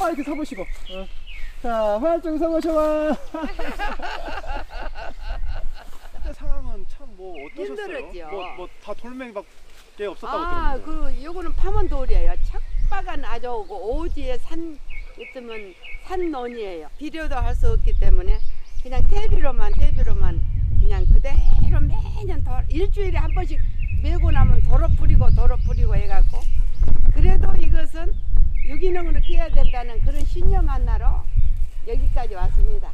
아 이렇게 서보시고 어. 자 활짝 서보셔봐 그때 상황은 참 뭐 어떠셨어요? 힘들었죠. 뭐 뭐 다 돌멩이밖에 없었다고 아, 들었는데 그 요거는 파문돌이에요. 척박한 아주 오고 오지에 산 있으면 산논이에요. 비료도 할 수 없기 때문에 그냥 대비로만 대비로만 그냥 그대로 매년 더 일주일에 한 번씩 메고 나면 도로 뿌리고 도로 뿌리고 해갖고 그래도 이 유기농으로 키워야 된다는 그런 신념 하나로 여기까지 왔습니다.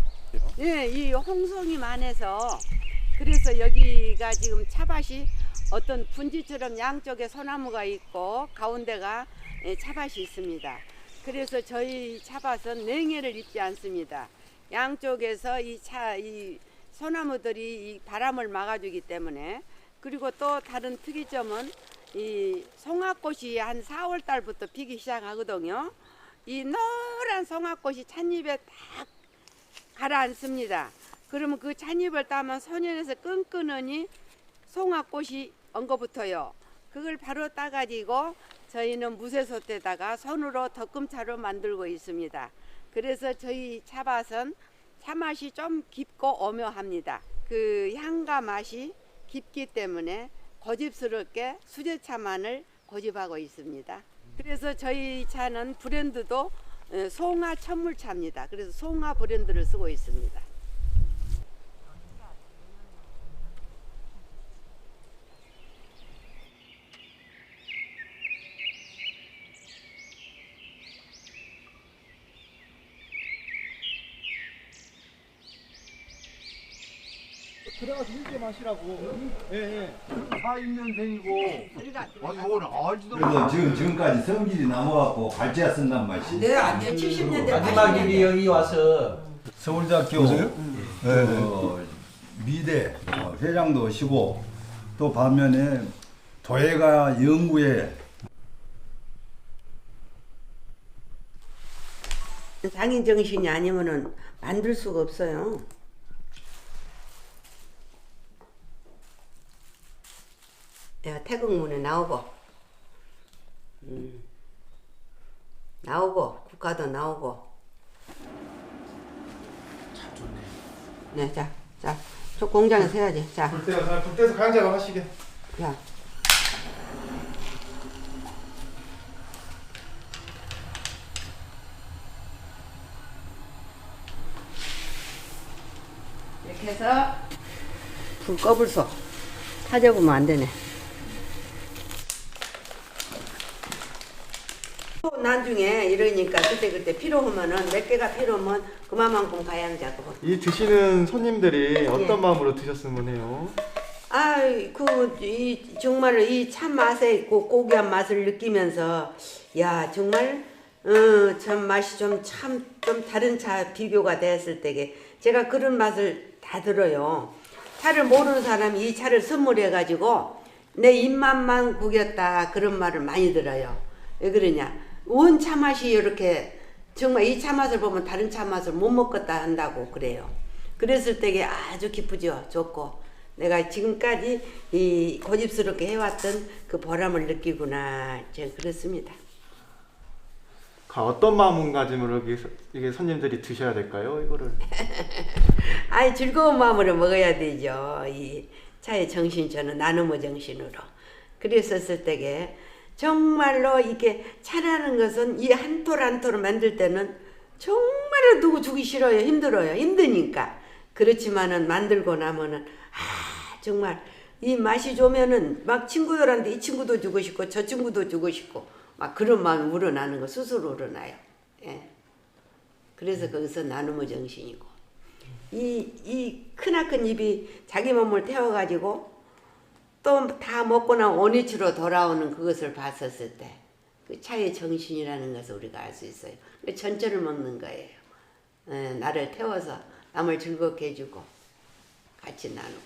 예, 이 홍송이 많아서 그래서 여기가 지금 차밭이 어떤 분지처럼 양쪽에 소나무가 있고 가운데가 예, 차밭이 있습니다. 그래서 저희 차밭은 냉해를 입지 않습니다. 양쪽에서 이 차, 이 소나무들이 이 바람을 막아주기 때문에 그리고 또 다른 특이점은 이 송화꽃이 한 4월 달부터 피기 시작하거든요. 이 노란 송화꽃이 찻잎에 딱 가라앉습니다. 그러면 그 찻잎을 따면 소년에서 끈끈하니 송화꽃이 엉거붙어요. 그걸 바로 따가지고 저희는 무쇠솥에다가 손으로 덕금차로 만들고 있습니다. 그래서 저희 차밭은 차 맛이 좀 깊고 오묘합니다. 그 향과 맛이 깊기 때문에 고집스럽게 수제차만을 고집하고 있습니다. 그래서 저희 차는 브랜드도 어, 송화 천물차입니다. 그래서 송화 브랜드를 쓰고 있습니다. 들어가서 일게 마시라고 예, 예. 42년생이고 아니 이거는 알지도 그래서 지금 지금까지 성질이 남아갖고 발제야 쓴단 말이지. 네, 아니요. 70년대, 마지막 일이 여기 와서 서울대학교 그 미대 어, 회장도 시고 또 반면에 도예가 연구에 장인 정신이 아니면은 만들 수가 없어요. 내가 태극문에 나오고, 음, 나오고 국가도 나오고. 참 좋네. 네, 자, 자, 저 공장에서 해야지. 자, 불때서 불때서 가양 작업 하시게 자. 이렇게 해서 불 꺼불소 타져보면 안 되네. 또 나중에 이러니까 그때 그때 필요하면은 몇 개가 필요하면 그만큼 가양 작업을. 이 드시는 손님들이 예. 어떤 마음으로 드셨으면 해요? 아이 그이 정말 이 참 맛에 있고 고귀한 맛을 느끼면서 야 정말 어 참 맛이 좀 참 좀 다른 차 비교가 됐을 때게 제가 그런 맛을 다 들어요. 차를 모르는 사람이 이 차를 선물해 가지고 내 입맛만 구겼다 그런 말을 많이 들어요. 왜 그러냐? 원 차 맛이 이렇게 정말 이 차 맛을 보면 다른 차 맛을 못 먹겠다 한다고 그래요. 그랬을 때게 아주 기쁘죠. 좋고 내가 지금까지 이 고집스럽게 해왔던 그 보람을 느끼구나. 제가 그렇습니다. 가- 어떤 마음가짐으로 이게, 손님들이 드셔야 될까요? 이거를 아이 즐거운 마음으로 먹어야 되죠. 이 차의 정신 저는 나눔의 정신으로. 그랬었을 때게 정말로 이게 차라는 것은 이 한 톨 한 톨을 만들 때는 정말로 누구 주기 싫어요. 힘들어요. 힘드니까. 그렇지만은 만들고 나면은 아 정말 이 맛이 좋으면은 막 친구들한테 이 친구도 주고 싶고 저 친구도 주고 싶고 막 그런 마음이 우러나는 거 스스로 우러나요. 예. 그래서 거기서 나눔의 정신이고. 이, 이 크나큰 입이 자기 몸을 태워가지고 또 다 먹고 나면 원위치로 돌아오는 그것을 봤었을 때 그 차의 정신이라는 것을 우리가 알 수 있어요. 그 전체를 먹는 거예요. 에, 나를 태워서 남을 즐겁게 해주고 같이 나누고.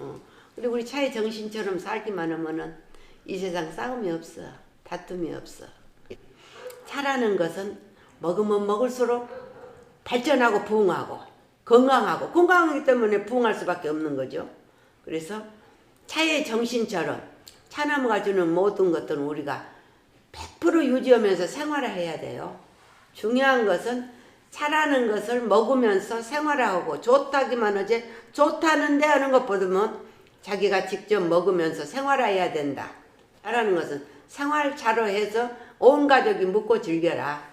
어. 그리고 우리 차의 정신처럼 살기만 하면은 이 세상 싸움이 없어. 다툼이 없어. 차라는 것은 먹으면 먹을수록 발전하고 부흥하고 건강하고 건강하기 때문에 부흥할 수밖에 없는 거죠. 그래서 차의 정신처럼 차나무가 주는 모든 것들은 우리가 100% 유지하면서 생활을 해야 돼요. 중요한 것은 차라는 것을 먹으면서 생활하고 좋다기만 하지 좋다는데 하는 것보다는 자기가 직접 먹으면서 생활해야 된다. 차라는 것은 생활 차로 해서 온 가족이 묵고 즐겨라.